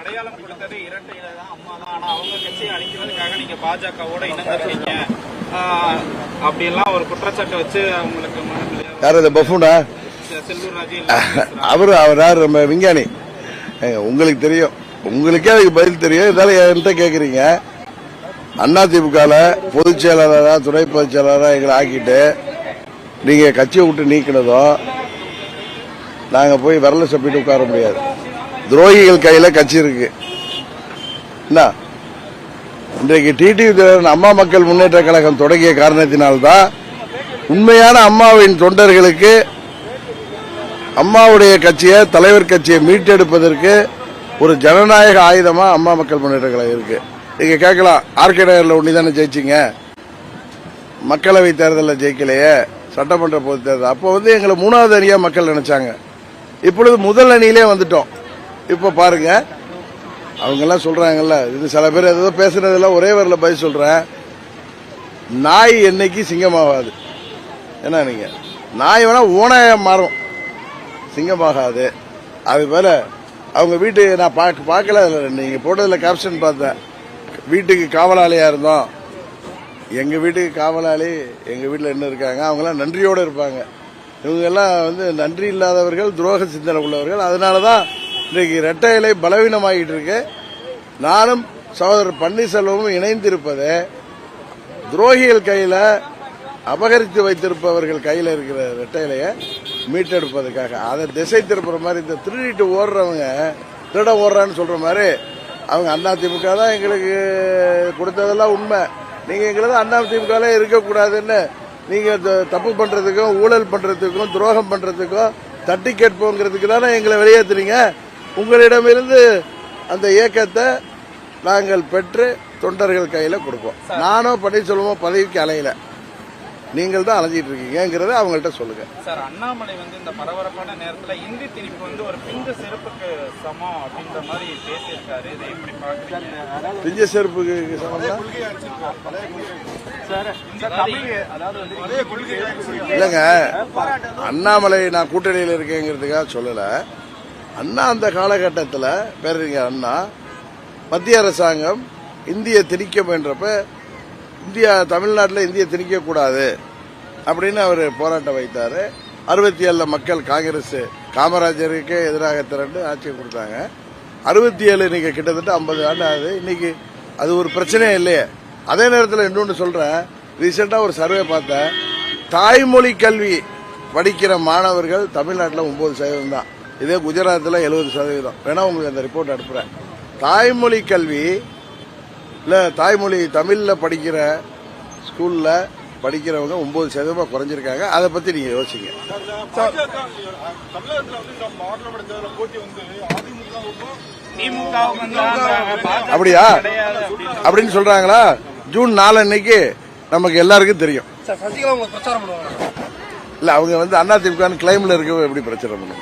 அடையாளம் கொடுத்தது இரட்டை தான். அம்மா தான். ஆனா அவங்க கட்சியை அழிக்கிறதுக்காக நீங்க பாஜகவோட இணைஞ்சிருக்கீங்க ஆஹ் அப்படியெல்லாம் ஒரு குற்றச்சாட்டை வச்சு அவங்களுக்கு யார் இந்த பஃபூனா? அவரு அவர் யார்? நம்ம விஞ்ஞானி. உங்களுக்கு தெரியும். உங்களுக்கே அதுக்கு பதில் தெரியும். இருந்தாலும் என்கிட்ட கேக்குறீங்க. அண்ணா திமுகல பொதுச் செயலாளரா துணை பொதுச் செயலாளரா எங்களை ஆக்கிட்டு நீங்க கட்சியை விட்டு நீக்கினதும் நாங்க போய் விரல சப்பிட்டு உட்கார முடியாது. துரோகிகள் கையில கட்சி இருக்கு. என்ன? இன்றைக்கு டிடிவி தினகரன் அம்மா மக்கள் முன்னேற்ற கழகம் தொடங்கிய காரணத்தினால்தான் உண்மையான அம்மாவின் தொண்டர்களுக்கு அம்மாவுடைய கட்சியை தலைவர் கட்சியை மீட்டெடுப்பதற்கு ஒரு ஜனநாயக ஆயுதமா அம்மா மக்கள் முன்னேற்ற கழகம் இருக்கு. நீங்க கேட்கலாம் ஆர்கே நகர்ல ஒண்ணி தானே ஜெயிச்சிங்க? மக்களவை தேர்தலில் ஜெயிக்கலையே சட்டமன்ற பொது தேர்தல். அப்போ வந்து எங்களை மூணாவது அணியா மக்கள் நினைச்சாங்க. இப்பொழுது முதல் அணியிலே வந்துட்டோம். இப்ப பாருங்க. அவங்க எல்லாம் சொல்றாங்கல்ல இது சில பேர் ஏதோ பேசுறதெல்லாம் ஒரே வரல பதில் சொல்றேன். நாய் என்னைக்கு சிங்கமாகாது. என்ன நீங்க? நாய் வேணா ஓனாயா மாறும். சிங்கமாகாது. அது போல அவங்க வீட்டு நான் பார்க்க பார்க்கல அதுல. நீங்க போட்டதுல கேப்ஷன் பார்த்தேன். வீட்டுக்கு காவலாளியா இருந்தோம். எங்க வீட்டுக்கு காவலாளி எங்க வீட்டில் என்ன இருக்காங்க அவங்கெல்லாம் நன்றியோடு இருப்பாங்க. இவங்க எல்லாம் வந்து நன்றி இல்லாதவர்கள் துரோக சிந்தனை உள்ளவர்கள். அதனாலதான் இன்றைக்கு இரட்டை இலை பலவீனமாகிட்டு இருக்கு நானும் சகோதரர் பன்னீர்செல்வமும் இணைந்திருப்பது துரோகிகள் கையில அபகரித்து வைத்திருப்பவர்கள் கையில இருக்கிற ரெட்டையிலைய மீட்டெடுப்பதற்காக. அதை திசை திருப்புற மாதிரி இந்த திருடிட்டு ஓடுறவங்க திருட ஓடுறான்னு சொல்ற மாதிரி அவங்க அண்ணா திமுக தான் எங்களுக்கு கொடுத்ததெல்லாம் உண்மை. நீங்க எங்களது அண்ணா திமுக இருக்கக்கூடாதுன்னு நீங்க த- தப்பு பண்றதுக்கும் ஊழல் பண்றதுக்கும் துரோகம் பண்றதுக்கும் தட்டி கேட்போங்கிறதுக்கு தானே எங்களை வெளியேற்றுறீங்க உங்களிடமிருந்து அந்த இயக்கத்தை நாங்கள் பெற்று தொண்டர்கள் கையில கொடுப்போம். நானோ பன்னீர்செல்வமோ பதவிக்கு அலையல. நீங்கள் தான் அலைஞ்சிட்டு இருக்கீங்கிறத அவங்கள்ட்ட சொல்லுங்க. சார் அண்ணாமலை வந்து இந்த பரபரப்பான நேரத்துல இந்தி திணிப்பு வந்து ஒரு பிஞ்ச செருப்புக்கு சமம் அப்படின்ற மாதிரி பேசியிருக்காரு. இதை எப்படி பாக்குறீங்க பிஞ்ச செருப்புக்கு சமம்னா? இல்லைங்க. அண்ணாமலை நான் கூட்டணியில் இருக்கேங்கிறதுக்காக சொல்லல. அண்ணா அந்த காலகட்டத்தில் பேரறிஞர் அண்ணா மத்திய அரசாங்கம் இந்திய திணிக்கம் என்றப்ப இந்தியா தமிழ்நாட்டில் இந்திய திணிக்கக்கூடாது அப்படின்னு அவர் போராட்டம் வைத்தார். அறுபத்தி ஏழில் மக்கள் காங்கிரஸ் காமராஜருக்கு எதிராக திரண்டு ஆட்சி கொடுத்தாங்க. அறுபத்தி ஏழு இன்றைக்கி கிட்டத்தட்ட ஐம்பது ஆண்டு ஆகுது. இன்னைக்கு அது ஒரு பிரச்சனையே இல்லையே. அதே நேரத்தில் இன்னொன்று சொல்கிறேன் ரீசெண்டாக ஒரு சர்வே பார்த்தேன். தாய்மொழி கல்வி படிக்கிற மாணவர்கள் தமிழ்நாட்டில் ஒன்பது சதவீதம் தான் இதே குஜராத்தில் எழுபது சதவீதம். வேணா உங்களுக்கு அந்த ரிப்போர்ட் அனுப்புறேன். தாய்மொழி கல்வி இல்ல தாய்மொழி தமிழ்ல படிக்கிற ஸ்கூல்ல படிக்கிறவங்க ஒன்பது சதவீதமா குறைஞ்சிருக்காங்க. அதை பத்தி நீங்க யோசிங்க. அப்படியா? அப்படின்னு சொல்றாங்களா? ஜூன் நாலு அன்னைக்கு நமக்கு எல்லாருக்கும் தெரியும். பண்ணுவாங்க இல்ல அவங்க வந்து அதிமுக கிளைம்ல இருக்க எப்படி பிரச்சனை பண்ணுங்க